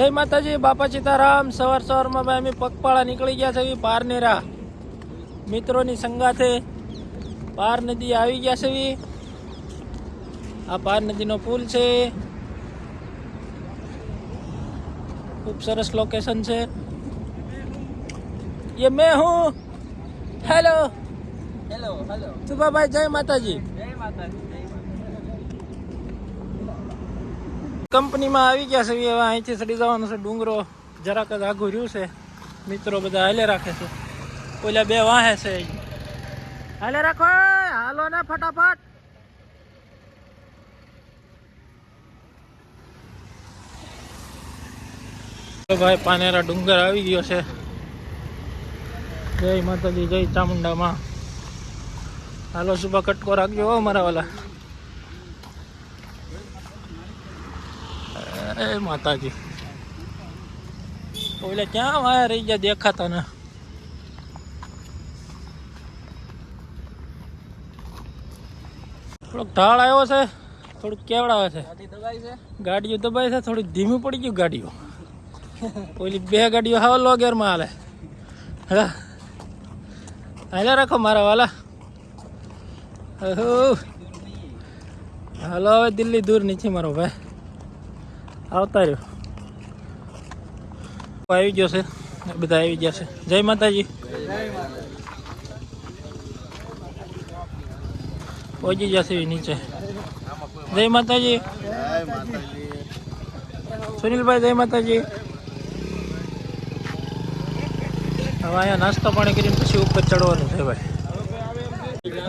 જય માતાજી બાપા સીતારામ. સવાર સવારમાં ભાઈ અમે પગપાળા નીકળી ગયા છે પારનેરા. રાહ મિત્રોની સંગાથે પાર નદી આવી ગયા છે આ પાર નદીનો પુલ છે. ખૂબ સરસ લોકેશન છે. એ મેં હું. હેલો હેલો હેલો સુભાભાઈ જય માતાજી. જય માતાજી. કંપનીમાં આવી ગયા છે, હવે અહીંથી ચડી જવાનું છે ડુંગરો. જરાક જ આઘું રહ્યું છે. મિત્રો બધા હાલે રાખે છે. ઓલા બે વાહે છે. હાલે રાખો, હાલો ને ફટાફટ. ભાઈ પાનેરા ડુંગર આવી ગયો છે. જય માતાજી, જય ચામુંડામાં. હાલો સુભા કટકો રાખજો મારા વાલા. એ માતાજી. ઓલે ક્યાં વાયા રહી ગયા દેખાતા ને? થોડોક ઢાળ આવ્યો છે થોડુંક કેવડાવે છે. ગાડી દબાઈ છે? ગાડીઓ દબાય છે થોડીક ધીમી પડી ગયું ગાડીઓ. ઓલી બે ગાડીઓ હાવ લો ગેરમાં હાલે. હા. હાલે રાખો મારા વાલા. હાલો હવે દિલ્હી દૂર નથી મારો ભાઈ. આવતા રહ્યો આવી ગયો છે. બધા આવી ગયા છે. જય માતાજી. પહોંચી જશે નીચે. જય માતાજી. સુનિલભાઈ, જય માતાજી. હવે અહીંયા નાસ્તો પાણી કરીને પછી ઉપર ચડવાનું છે ભાઈ.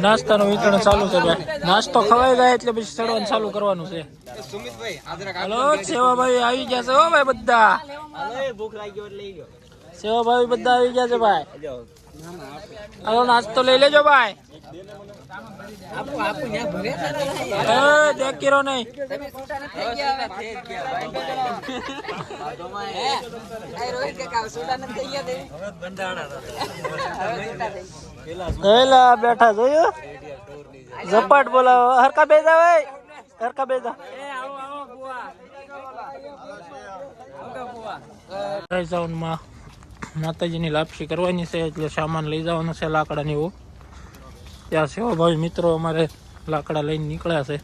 નાસ્તાનું વિતરણ ચાલુ છે ભાઈ. નાસ્તો ખવાઈ જાય એટલે પછી ચડવાનું ચાલુ કરવાનું છે. હલો સેવાભાઈ આવી ગયા છે હો ભાઈ બધા. સેવાભાઈ બધા આવી ગયા છે ભાઈ. હલો નાસ્તો લઈ લેજો ભાઈ. આપુ આપુ ને ભરે એ દેખીરો નહીં. તમે છૂટા નથી થઈ ગયા થઈ ગયા હે આ રોહિત કે કાવ છૂટા નથી થઈ ગયા તે? બંધાણા એલા બેઠા જોયું? ઝપાટ બોલાવો. હરકા બેજા ભાઈ. હરકા બેજા એ આવો આવો બુઆ આવો બુઆ રાઈઝાઉનમાં માતાજીની લાપસી કરવાની છે એટલે સામાન લઈ જવાનો છે લાકડાની એવું ત્યાં સેવાભાઈ મિત્રો અમારે લાકડા લઈને નીકળ્યા છે.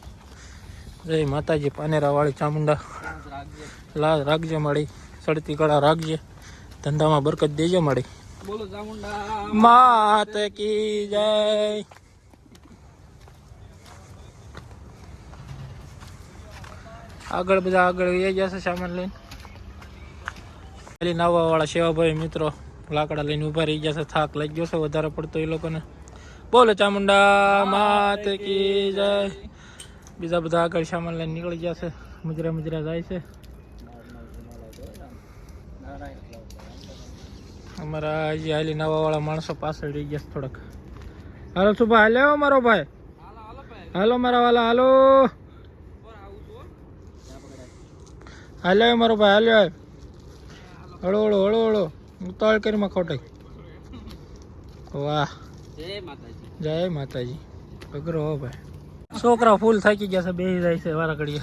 જય માતાજી પાનેરાવાળી ચામુંડા. લાલ રાખજે મળી સડતી કળા રાખજે. ધંધામાં બરકત દેજે મળી. ચામુંડા. માત કી જય. આગળ બધા આગળ એ જશે સામાન લઈને. ખાલી નાવા વાળા સેવાભાઈ મિત્રો લાકડા લઈને ઊભા રહી ગયા છે, થાક લાગી ગયો છે વધારે પડતો એ લોકોને. બોલો ચામુંડા માત કી જય. બીજા બધા આગળ સામાન લઈને નીકળી ગયા છે, મજરા મુજરા જાય છે. અમારા હજી હાલી નવા વાળા માણસો પાછળ રહી ગયા છે થોડાક. હાલો સુભા હાલ્યો મારો ભાઈ. હાલો મારા વાલા, હાલો. હાલ્યો મારો ભાઈ હાલ્યો હળો હળો હળો હળો. ઉતાવળ કરીમાં ખોટાઈ. વાહ. જય માતાજી. માતાજી. અઘરો હો ભાઈ. છોકરા ફૂલ થાકી ગયા છે બેસી જાય છે વારા ઘડીએ.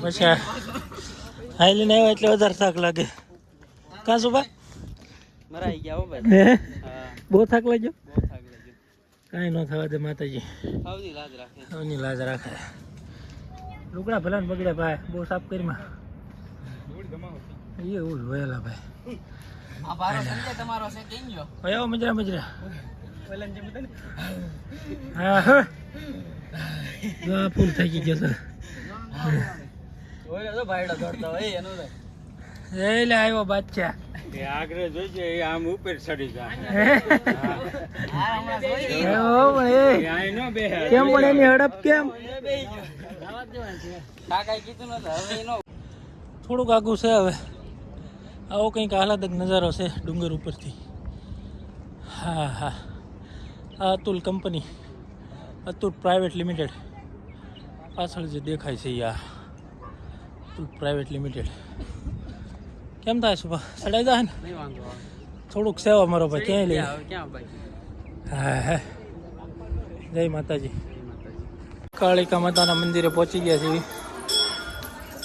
પછી હાલીને આવ્યા એટલે વધારે થાક લાગે. કાં ભાઈ? મરાઈ ગયા હો ભાઈ. બહુ થાક લાગ્યો? કાંઈ ન થવા દે માતાજી. સૌની લાજ રાખે. એની લાજ રાખે. લુગડા ભલા ને બગડ્યા ભાઈ. બહુ સાફ કરીમાં એ એવું વહેલા ભાઈ. આ બારો સંજય તમારો છે કેમ ગયો? આવો મજરા મજરા હા હા. જો આ ફૂલ થઈ ગઈ છે ઓય તો ભાઈડો દોડતો હોય એનો તો એ લે આવ્યો એ આગળ જોઈજે એ આમ ઉપર ચડી જાય આ હમણાં જોઈ ગઈ એવો પણ એ. એ આય નો બેહે. કેમ પણ એની હડપ કેમ? કાકાએ કીધું નતું હવે એનો થોડુંક આગું છે હવે. આવો કંઈક આહલાદક નજારો છે ડુંગર ઉપરથી. હા હા. આ Atul company. Atul private limited. પાછળ જે દેખાય છે યા અતુલ પ્રાઇવેટ લિમિટેડ. કેમ થાય છે સડાઈ જાય ને? થોડુંક સેવા મારો ભાઈ ક્યાંય લઈ? હા હા. જય માતાજી. કાળિકા માતાના મંદિરે પહોંચી ગયા છીએ.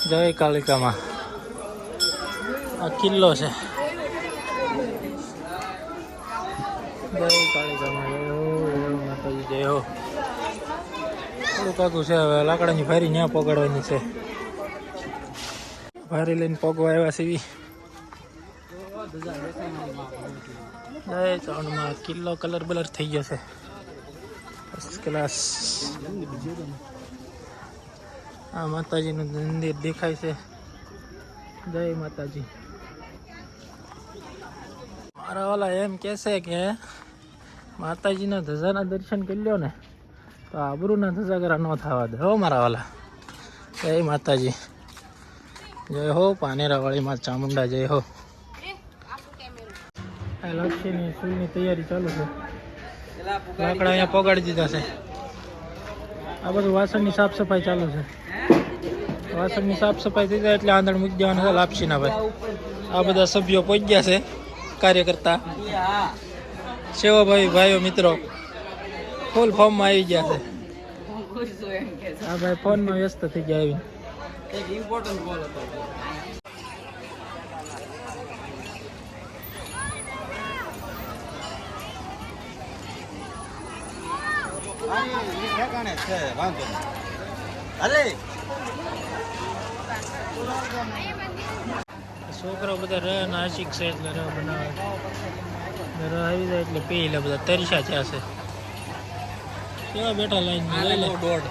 જય કાળિકામાં. આ કિલ્લો છે. થોડુંક આઘું છે, હવે લાકડાની ભારી ન્યા પકડવાની છે. ભારી લઈને પગવા આવ્યા સીવી ચાવણમાં કિલ્લો કલર બલર થઈ ગયો છે. આ માતાજીનું મંદિર દેખાય છે. જય માતાજી. મારા વાલા એમ કહેશે કે માતાજીના ધજાના દર્શન કરી લ્યો ને, તો આબરૂના ધજાગરા ન થવા દે, હો મારા વાલા. જય માતાજી. જય હો પાનેરાવાળી માં ચામુંડા, જય હો. આ લક્ષ્યની ફૂલની તૈયારી ચાલુ છે. લાકડા અહીંયા પગાડી દીધા છે. આ બધું વાસણની સાફ સફાઈ ચાલુ છે. વાસણની સાફ સફાઈ થઈ જાય એટલે આંધણ મૂકી દેવાના લાપસીના ભાઈ. આ બધા સભ્યો પહોંચી ગયા છે. કાર્યકર્તા. સેવાભાઈ ભાઈઓ, મિત્રો ફૂલ ફોર્મમાં આવી ગયા છે. આ ભાઈ ફોનમાં વ્યસ્ત થઈ ગયા કોલ હતો છોકરાઓ બધા રહે નાસિક છે એટલે રહ બનાવે. રહ આવી જાય એટલે પી લે બધા. તરીસા છે. કેવા બેઠા લાઈન લઈ લે. દોઢ.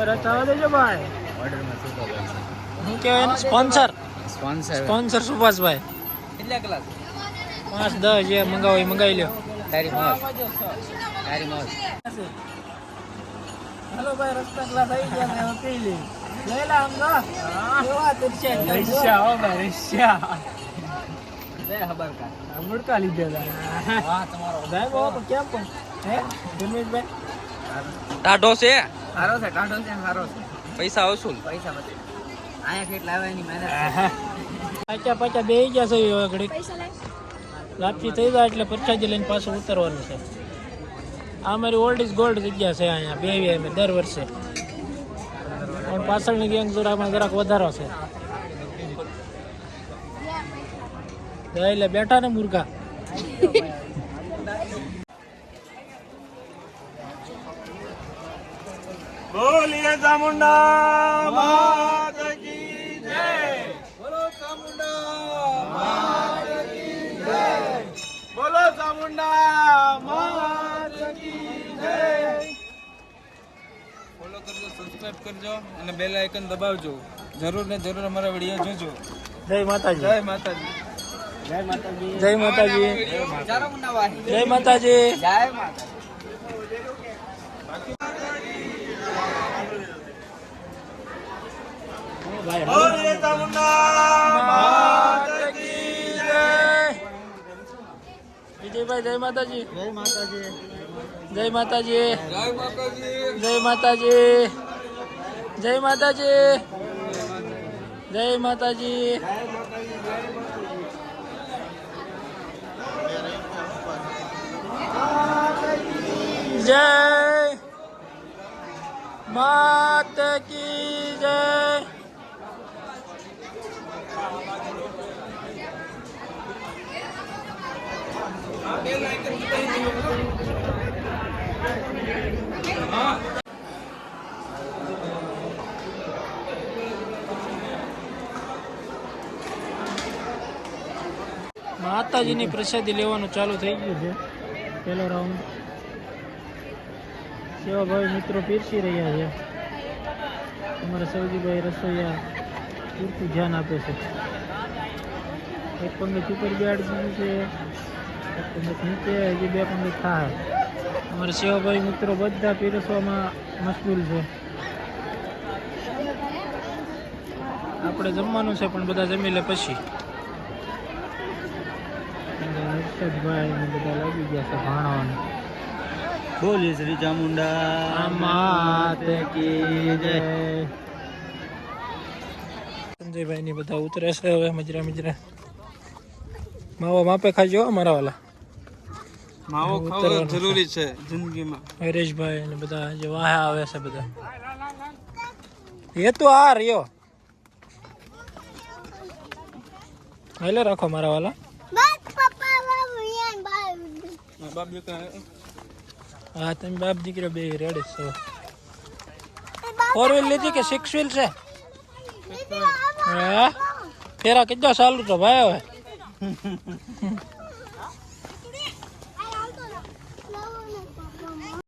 અરે ચાવા દેજો ભાઈ. શું કહેવાય એને? સ્પોન્સર? સ્પોન્સર. સ્પોન્સર સુભાષભાઈ. કેટલા ક્લાસ પાંચ દસ જે મંગાવો એ મંગાવી લ્યો. તારી મોજ. તારી મોજ. હેલો ભાઈ રસ્તા ક્લાસ આવી ગયા મેં પી લે. લઈ બે ખબર કા. મુડકા લીધેલા વાહ તમારો. સાહેબ કેમ પણ? હે ધર્મેશભાઈ? ટાઢો છે. સારો છે ટાઢો છે સારો છે. પૈસા વસૂલ. પૈસા વસૂલ. આયા કેટલા લાવવાની મહેનત. પાછા પાછા બે ગયા છે ઘડી લાપસી થઈ જાય એટલે પરસાદી લઈને પાછું ઉતરવાનું છે. આ મારી ઓલ્ડ ઇઝ ગોલ્ડ જગ્યા છે અહીંયા બે દર વર્ષે. પાછળની ગેંગ જોડામાં જરાક વધારો છે. એટલે બેઠા ને મુર્ગા. બોલીએ ચામુંડા કરજો અને બેલ આઇકન દબાવજો જરૂર ને જરૂર અમારા વીડિયો જોજો જય માતાજી જય માતાજી જય માતાજી જય માતાજી જય માતાજી જય વિજયભાઈ જય માતાજી જય માતાજી જય માતાજી જય માતાજી જય માતાજી જય માતાજી. જય માતાજી. જય માત કી જય. માતાજીની પ્રસાદી લેવાનું ચાલુ થઈ ગયું છે. પહેલો રાઉન્ડ સેવાભાઈ મિત્રો પીરસી રહ્યા છે. અમારા સૌજીભાઈ રસોઈયા પૂરતું ધ્યાન આપે છે. એક પંગત ઉપર બેડ દીધું છે. એક પંગત નીચે, હજી બે પંગત થાય. અમારા સેવાભાઈ મિત્રો બધા પીરસવામાં મશગુલ છે. આપણે જમવાનું છે, પણ બધા જમી લે પછી. અને ને બધા લાગી ગયા છે ભાણવાનું. બોલીએ શ્રી ચામુંડા માત કી જય. સંજયભાઈ ની બધા ઉતરે છે હવે મજરા મજરા. માવો માપે ખાજો અમારા મારા વાલા. માવો ખાવો જરૂરી છે જિંદગીમાં. હરેશભાઈ ને બધા જે વાહે આવે છે બધા. એ તો આ રહ્યો. હેલે રાખો મારા વાલા. બાપ દીકરા હા? તમે બાપ દીકરા બે રેડી છો. ફોર વ્હીલ લીધી કે સિક્સ વ્હીલ છે? હા? ફેરા કીધો ચાલુ તો ભાઈ હવે.